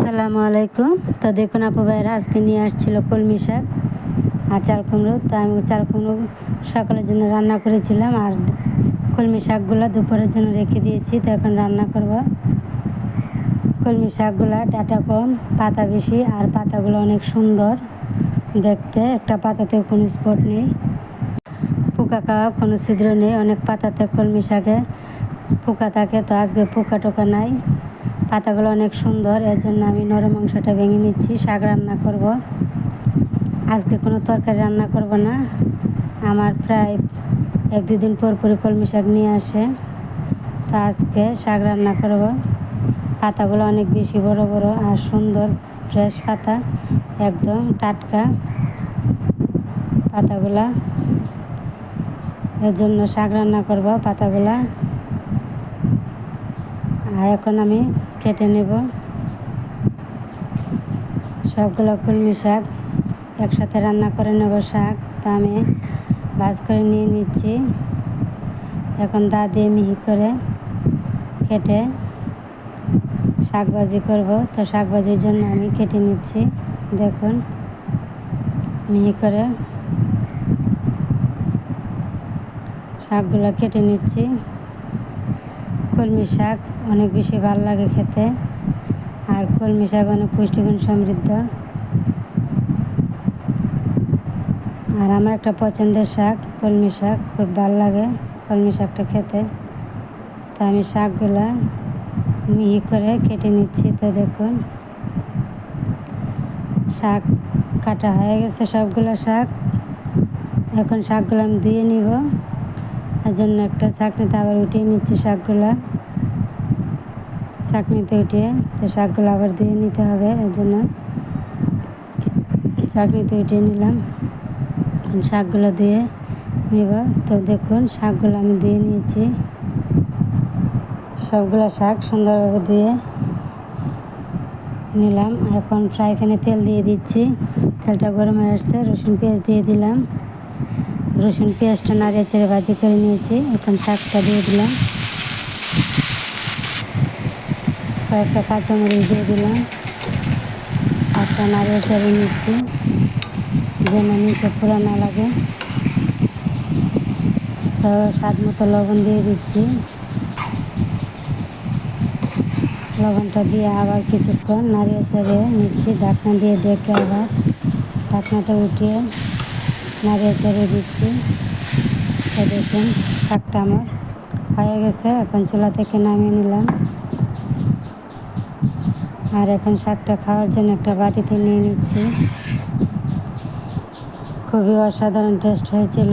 আসসালামু আলাইকুম। তো দেখুন আপু ভাইরা আজকে নিয়ে আসছিল কলমি শাক আর চাল কুমড়ো। তো আমি চাল কুমড়ো সকালের জন্য রান্না করেছিলাম আর কলমি শাকগুলো দুপুরের জন্য রেখে দিয়েছি। তো এখন রান্না করব। কলমি শাকগুলো ডাটা কম, পাতা বেশি আর পাতাগুলো অনেক সুন্দর দেখতে। একটা পাতাতেও কোনো স্পট নেই, পোকা খাওয়া কোনো ছিদ্র নেই, অনেক পাতাতে কলমি শাকে পোকা থাকে। তো আজকে পোকা টোকা নাই। পাতাগুলো অনেক সুন্দর এর জন্য আমি নরম মাংসটা ভেঙে নিচ্ছি, শাক রান্না করব। আজকে কোনো তরকারি রান্না করব না, আমার প্রায় এক দুদিন পর পরই কলমি শাক নিয়ে আসে। তো আজকে শাক রান্না করব। পাতাগুলো অনেক বেশি বড় বড় আর সুন্দর, ফ্রেশ পাতা, একদম টাটকা পাতাগুলা। এর জন্য শাক রান্না করব পাতাগুলা। এখন আমি কেটে নেব। সবগুলো কলমি শাক একসাথে রান্না করে নেব শাক। তা আমি ভাজ করে নিয়ে নিচ্ছি। এখন দা দিয়ে মিহি করে কেটে শাক ভাজি করব। তো শাক ভাজির জন্য আমি কেটে নিচ্ছি। দেখুন, মিহি করে শাকগুলো কেটে নিচ্ছি। কলমি শাক অনেক বেশি ভালো লাগে খেতে। আর কলমি শাক অনেক পুষ্টিগুণ সমৃদ্ধ। আর আমার একটা পছন্দের শাক, কলমি শাক, খুব ভালো লাগে কলমি শাকটা খেতে। তো আমি শাকগুলা মিহি করে কেটে নিচ্ছি, তো দেখুন। শাক কাটা হয়ে গেছে সবগুলো শাক। এখন শাকগুলো আমি ধুয়ে নিব। এর জন্য একটা চাকনিতে আবার উঠিয়ে নিচ্ছি শাকগুলা। চাকনিতে উঠিয়ে তো শাকগুলো আবার ধুয়ে নিতে হবে, এর জন্য চাকনিতে উঠিয়ে নিলাম। শাকগুলো ধুয়ে নিব। তো দেখুন, শাকগুলো আমি ধুয়ে নিয়েছি। সবগুলো শাক সুন্দরভাবে ধুয়ে নিলাম। এখন ফ্রাই প্যানে তেল দিয়ে দিচ্ছি। তেলটা গরম হয়ে আসছে, রসুন পেঁয়াজ দিয়ে দিলাম। রসুন পেঁয়াজটা নাড়িয়ে চেড়ে ভাজি করে নিয়েছি। এখন শাকটা দিয়ে দিলাম। কয়েকটা কাঁচামরিচ দিয়ে দিলাম। শাকটা নাড়িয়ে চেড়ে নিচ্ছি, যেন নিচে পুরো না লাগে। তো স্বাদ মতো লবণ দিয়ে দিচ্ছি। লবণটা দিয়ে আবার কিছুক্ষণ নাড়িয়ে চেড়ে নিচ্ছি। ঢাকনা দিয়ে ডেকে আবার ঢাকনাটা উঠিয়ে নাড়িয়ে চেড়ে দিচ্ছি। দেখুন, শাকটা আমার হয়ে গেছে। এখন চুলা থেকে নামিয়ে নিলাম। আর এখন শাকটা খাওয়ার জন্য একটা বাটিতে নিয়ে নিচ্ছি। খুবই অসাধারণ টেস্ট হয়েছিল।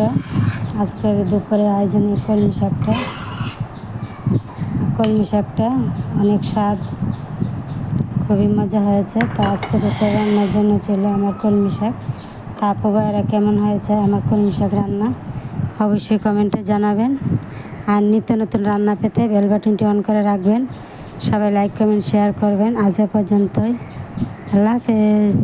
আজকের দুপুরে আয়োজনে কলমি শাকটা। কলমি শাকটা অনেক স্বাদ। খুবই মজা হয়েছে। তো আজকে দুপুরে রান্নার জন্য ছিল আমার কলমি শাক। তা আপু ভাইয়েরা কেমন হয়েছে? আমার কলমি শাক রান্না অবশ্যই কমেন্টে জানাবেন। আর নিত্য নতুন রান্না পেতে বেল বাটনটি অন করে রাখবেন। সবাই লাইক, কমেন্ট, শেয়ার করবেন। আজ পর্যন্তই। আল্লাহ হাফেজ।